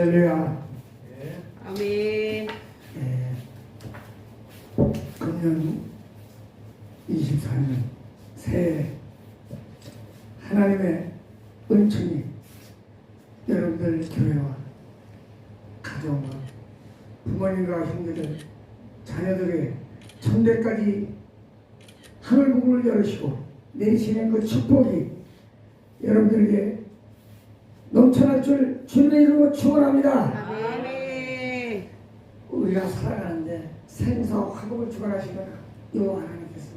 할렐루야. 아멘. 예. 금년 24년 새해 하나님의 은총이 여러분들 교회와 가정과 부모님과 형제들 자녀들의 천대까지 하늘 문을 열으시고 내리시는 그 축복이 여러분들에게 넘쳐날 줄 주님의 이름으로 축원합니다. 아멘. 우리가 살아가는데 생사와 화복을 주관하시는 요 하나님께서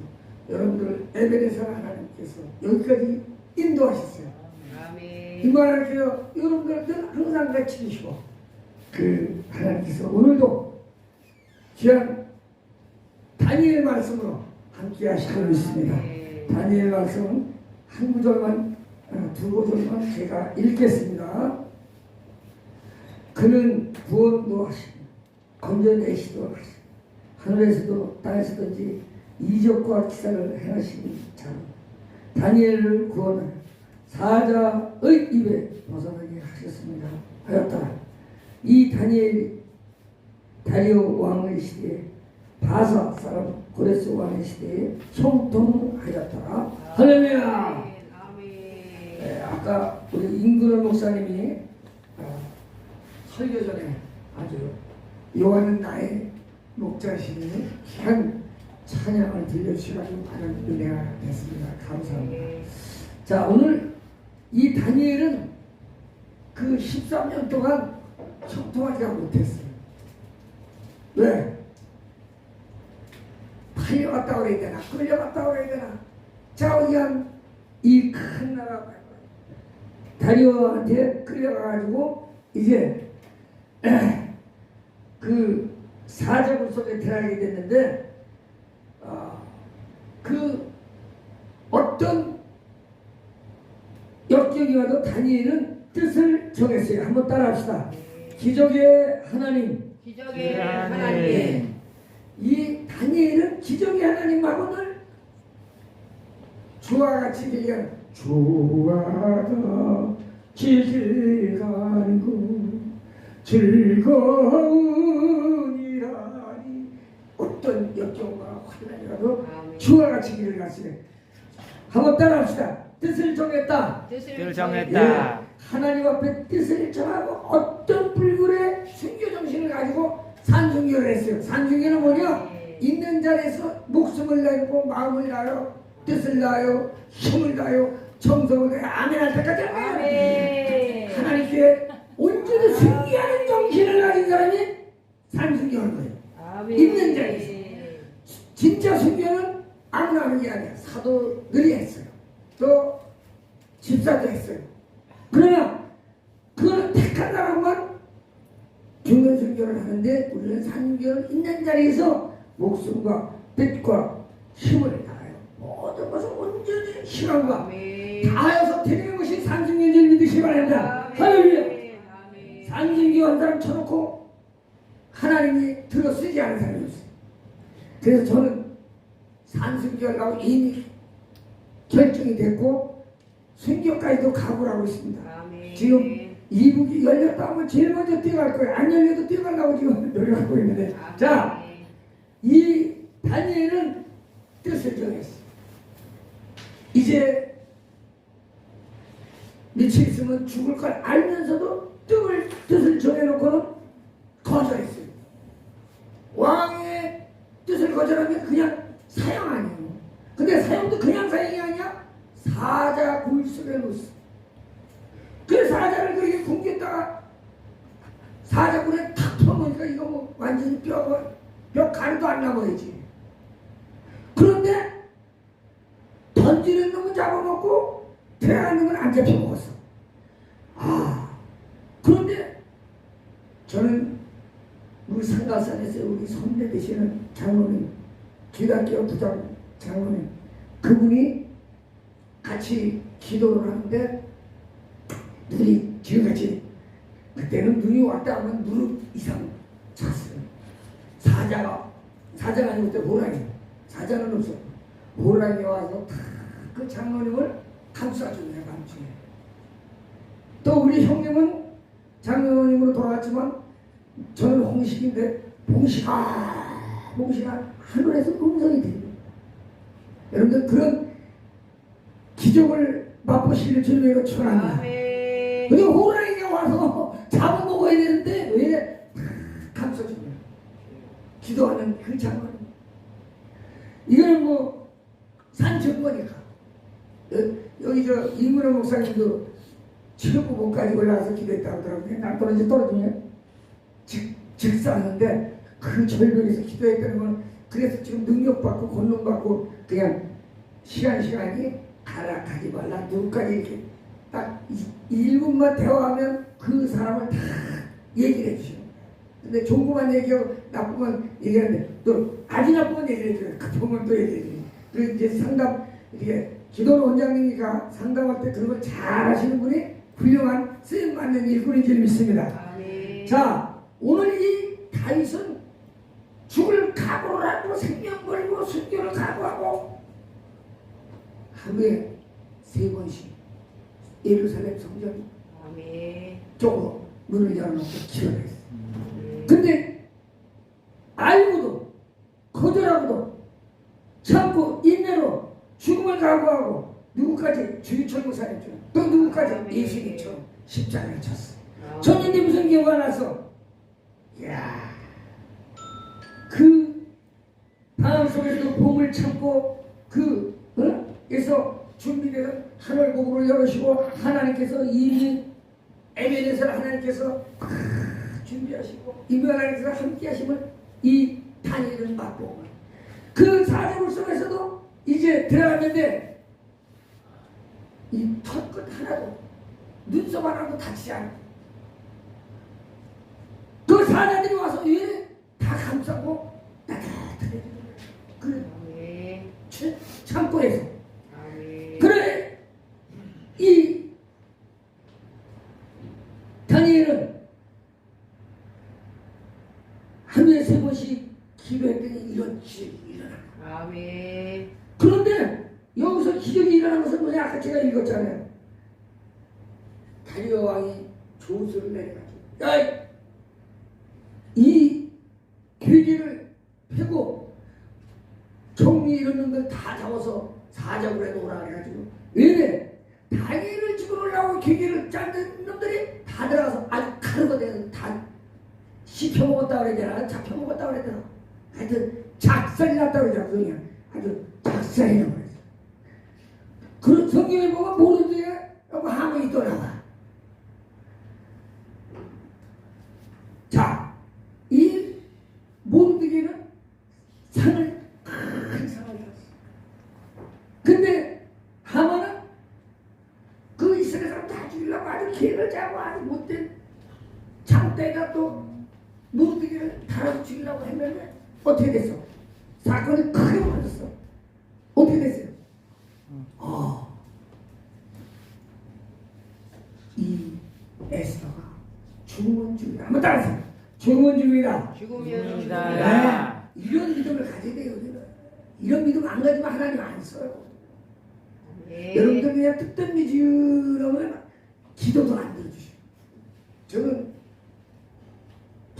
여러분들을 에베레서 하나님께서 여기까지 인도하셨어요. 아멘. 이거 하나님께서 여러분들 늘 항상 내치시고 그 하나님께서 오늘도 귀한 다니엘 말씀으로 함께 하시고 있습니다. 다니엘 말씀은 한 구절만 어, 두 구절만 제가 읽겠습니다. 그는 구원도 하시고 건져내시도 하시고 하늘에서도 땅에서든지 이적과 기사를 행하시는 자 다니엘을 구원하여 사자의 입에 벗어나게 하셨습니다. 하였다. 이 다니엘이 다리오 왕의 시대에 바사 사람 고레스 왕의 시대에 형통하였다. 할렐루야. 예, 아까 우리 임근원 목사님이 어, 설교 전에 아주 요한은 나의 목자시니 귀한 찬양을 들려주셔가지고 많은 은혜가 됐습니다. 감사합니다. 자 오늘 이 다니엘은 그 13년 동안 형통하지 못했어요. 왜? 팔려갔다 그래야 되나 끌려갔다 그래야 되나 자오기한 이큰 나라 다리오한테 끌려가가지고 이제 그 사자굴 속에 들어가게 됐는데 어, 그 어떤 역경이 와도 다니엘은 뜻을 정했어요. 한번 따라합시다. 기적의 하나님. 기적의 하나님. 하나님. 이 다니엘은 기적의 하나님하고는 주와 같이 얘기하는 주와 같이 가고 즐거운 이라니 어떤 역경과 환난이라도 아멘. 주와 같이 길을 갔으니 한번 따라합시다. 뜻을 정했다. 뜻을 정했다. 예, 하나님 앞에 뜻을 정하고 어떤 불굴의 순교 정신을 가지고 산순교를 했어요. 산순교는 뭐냐? 네. 있는 자리에서 목숨을 내고 마음을 다하여 뜻을 다하여 힘을 다하 다하여 아멘 할 때까지 아멘. 하나님께 온전히 순교하는 정신을 가진 사람이 산순교하는 거예요. 아멘. 있는 자리에서. 진짜 순교는 아무나 하는 게 아니야. 사도들이 했어요. 또 집사도 했어요. 그러나 그거는 택한 사람만 죽는 순교를 하는데 우리는 산순교는 있는 자리에서 목숨과 뜻과 힘을 다하여 모든 것을 온전히 희망과 아멘. 다하여서 드리는 것이 산순교인 줄 믿으시기 바랍니다. 할렐루야. 산순교 한 사람 쳐놓고 하나님이 들어 쓰지 않은 사람이 없어요. 그래서 저는 산순교하려고 이미 결정이 됐고 순교까지도 각오를 하고 있습니다. 아멘. 지금 이북이 열렸다 하면 제일 먼저 뛰어갈 거예요. 안 열려도 뛰어가려고 지금 노력하고 있는데 아멘. 자, 이 다니엘은 뜻을 정했어. 이제 있으면 죽을 걸 알면서도 뜻을, 뜻을 정해놓고는 거절했어요. 왕의 뜻을 거절하면 그냥 사형 아니에요. 근데 사형도 그냥 사형이 아니야. 사자 굴 속에 넣었어. 그 사자를 그렇게 굶겼다가 사자 굴에 탁 퍼놓으니까 이거 뭐 완전히 뼈가 뼈 가루도 안 남아야지. 그런데 던지는 놈은 잡아먹고 들어가는 건 안 잡혀먹었어. 아 그런데 저는 우리 상가산에서 우리 선배 되시는 장로님 기독교 부장 장로님 그분이 같이 기도를 하는데 눈이 지금같이 그때는 눈이 왔다 하면 무릎 이상 찼어요. 사자가 사자가 아니고 그때 호랑이 사자는 없어 호랑이 와서 다 그 장로님을 감싸주네요 감싸 또 우리 형님은 장로님으로 돌아갔지만 저는 홍식인데 봉식아 봉식아 하늘에서 음성이 들려요. 여러분들 그런 기적을 맛보실 주님으로 축원합니다. 아멘. 그리고 호랑이가 와서 잡아먹어야 되는데 왜 감싸줍니까? 기도하는 그 장면. 이거는 뭐 산정거니까. 여기 저 이문호 목사님도 목까지 올라가서 기도했다고 하더라고요. 남편은 이제 떨어지면 직, 직사하는데 그 절벽에서 기도했다는 건 그래서 지금 능력받고 권능받고 그냥 시간 시간이 가락하지 말라 누구까지 이렇게 딱 1분만 대화하면 그 사람을 다 얘기를 해주시는 거예요. 근데 좋은 것만 얘기하고 나쁜 건 얘기하는데 또 아주 나쁜 건 얘기를 해줘요. 나쁜 건또 얘기해 줘요. 그 이제 상담 이렇게 기도는 원장님이니까 상담할 때 그런 걸 잘 하시는 분이 훌륭한 쓰임 받는 일꾼인 줄 믿습니다. 아멘. 자 오늘 이 다윗은 죽을 각오를 하고 생명 걸고 순교를 각오하고 하루에 세 번씩 예루살렘 성전 아멘. 쪽으로 문을 열어놓고 기도를 했어요. 아멘. 근데 알고도 거절하고도 참고 인내로 죽음을 각오하고 누구까지 주유철 목사님처럼 또 누구까지 예수님처럼 십자가를 쳤어. 경우가 나서 야, 그 속에서 봄을 참고 그 어? 에서 준비되는 하늘 복음을 열으시고 하나님께서 이미 에베네스를 하나님께서 다 준비하시고 이미 하나님께서 함께 하심을 이 다니엘은 맛보고 그 사정을 속에서도 이제 들어갔는데 이 털끝 하나도 눈썹 하나도 다치지 않고 그 사자들이 와서 왜다 감싸고 따뜻하게 그 아멘. 참- 창고에서. 그래 이 다니엘은 하루에 세 번씩 기도했더니 이런 기적이 일어나. 아멘. 그런데 여기서 기적이 일어나는 것은 뭐냐? 아까 제가 읽었잖아요. 다리오 왕이 조수를 내려가지고 야, 이 괴기를 패고 놈들 다 잡아서 사적으로 해놓으라 그래가지고. 왜냐? 다니엘을 집어넣으려고 괴기를 짠 놈들이 다 들어가서 아주 가르거든 다 씹혀먹었다 그래야 되나? 잡혀먹었다 그래야 되나? 하여튼 작살이 났다 그러잖아 그냥 아주 작살이 나버렸어. 그 성경에 보면 모르드게 여기 하면이 또 나와. 자이 모르드게는 상을 큰 상을 줬어 근데 하만은 그 이스라엘 사람 다 죽이려고 아주 계획을 짜고 아주 못된 장대가 또 모르드게를 달아서 죽이려고 했는데 어떻게 됐어? 사건이 크게 벌어졌어 어떻게 됐어요? 어. 이 에스더가 죽으면 죽이다 한번 따라서 죽으면 죽이다 죽으면. 네. 이런 믿음을 가져야 돼요 우리는 이런 믿음 안 가지면 하나님 안 써요 아멘. 여러분들 그냥 듣던 믿으려면 기도도 안 들어주셔. 저는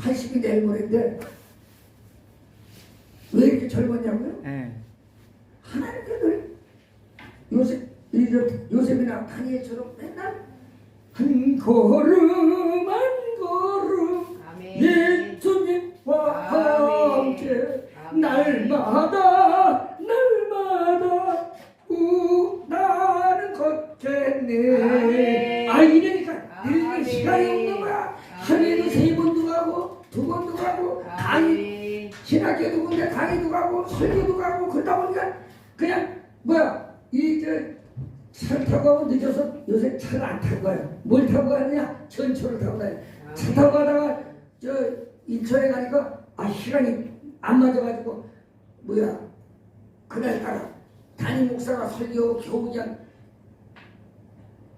80이 내일 모레인데 왜 이렇게 젊었냐고요? 예. 하나님께 늘 요셉, 요셉이나 다니엘처럼 맨날 한 걸음 한 걸음 아멘. 예수님과 아멘. 함께 아멘. 날마다 날마다 우 나는 걷겠네 아멘. 아이 설교도 가고 그러다 보니까 그냥 뭐야 이저 차를 타고 가면 늦어서 요새 차를 안 타고 가요. 뭘 타고 가느냐? 전철을 타고 다녀 차 타고 가다가 저 인천에 가니까 아 시간이 안 맞아가지고 뭐야 그날따라 담임 목사가 설교 겨우 그냥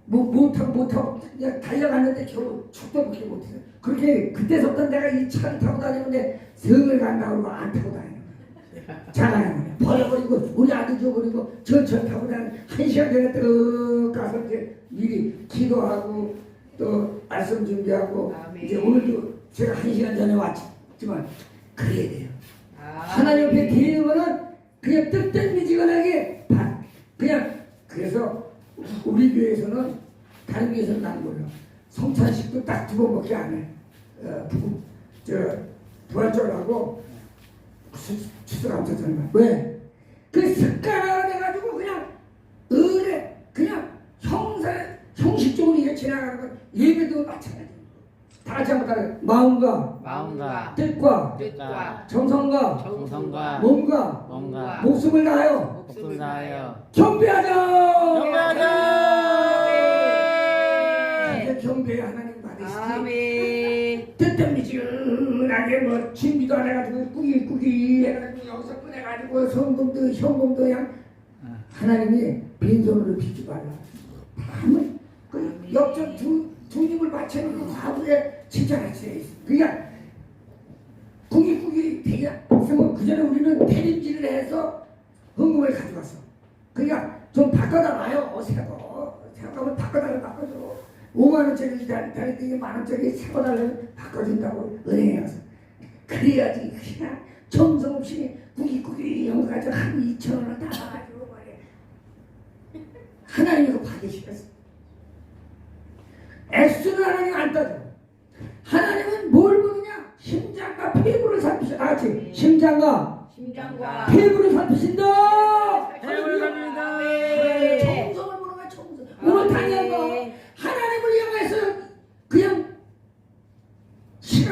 뭐 못하고 못하고 그냥 달려갔는데 겨우 축도밖에 못해요. 그렇게 그때서부터 내가 이 차를 타고 다니는데 성을 간다고 안 타 고 다니는 거야 버려버리고 우리 아들 줘버리고 전철 타고 다니는 한 시간 전에 떡 가서 이제 미리 기도하고 또 말씀 준비하고 아멘. 이제 오늘도 제가 한 시간 전에 왔지만 그래야 돼요. 아, 하나님 옆에 드리는 거는 그냥 뜻뜻미지근하게 바- 그냥 그래서 우리 교회에서는 다른 교회에서는 난 몰라 성찬식도 딱 두 번밖에 안 해. 어, 부, 저 부활절하고 추- 추수감사절만 왜? 그 습관화가 돼가지고 그냥 은혜 그냥 형사 형식적으로 이게 지나가는 건 예배도 마찬가지. 다 같이 한번 따라 마음과 마음과 뜻과 뜻과 정성과 정성과 몸과 몸과 목숨을 다하여 목숨을 다하여 경배하자. 경배하자. 경배 하나님. 아멘. 뜨뜻미 지근하게 뭐 준비도 안 해가지고 꾸기꾸기 해가지고 여기서 꺼내가지고 성금도 현금도 그냥 하나님이 빈손으로 비지 말라. 다음은 그 역전 두, 두 입을 맞춰놓고 과부에 있어. 그러니까 꾸기꾸기 되냐? 그 전에 우리는 대림질을 해서 헌금을 가져왔어. 그러니까 좀 바꿔달라요. 어색하고. 생각하면 바꿔달라 바꿔줘. 5만 원짜리 다녔더니 만 원짜리 사고 달라면 바꿔준다고 은행에 가서. 그래야지 그냥 정성 없이 꾸기꾸기 연 가지고 한 2천 원을 다 가지고 말이야. 하나님 이거 받으시겠어. 액수는 하나님 안 따져. 하나님은 뭘 보느냐? 심장과 폐부를 살피셔. 다 같이 심장과 심장과 폐부를 살피신다. 폐부를 살핀다. 네, 정성을 보는 거야 정성. 오늘 당연한 거 하나님을 향해서 그냥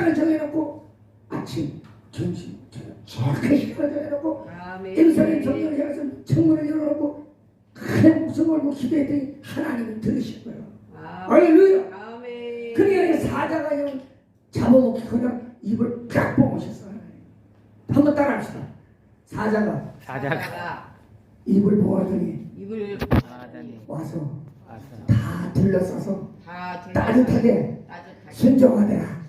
시간을 정해놓고 아침, 점심, 저녁 정확한 시간을 정해놓고. 예루살렘 성전을 향해서 창문을 열어놓고 큰 목숨 걸고 기도했더니 하나님이 들으신 거예요. 할렐루야. 아멘. 그러니까 사자가 그냥 잡아먹기 그냥 입을 깍 뽑으셨어요. 한번 따라합시다. 사자가 사자가 입을 모아더니 입을 하더니 와서 다 둘러싸서 다 둘러싸 따뜻하게 따뜻하게 순종하더라.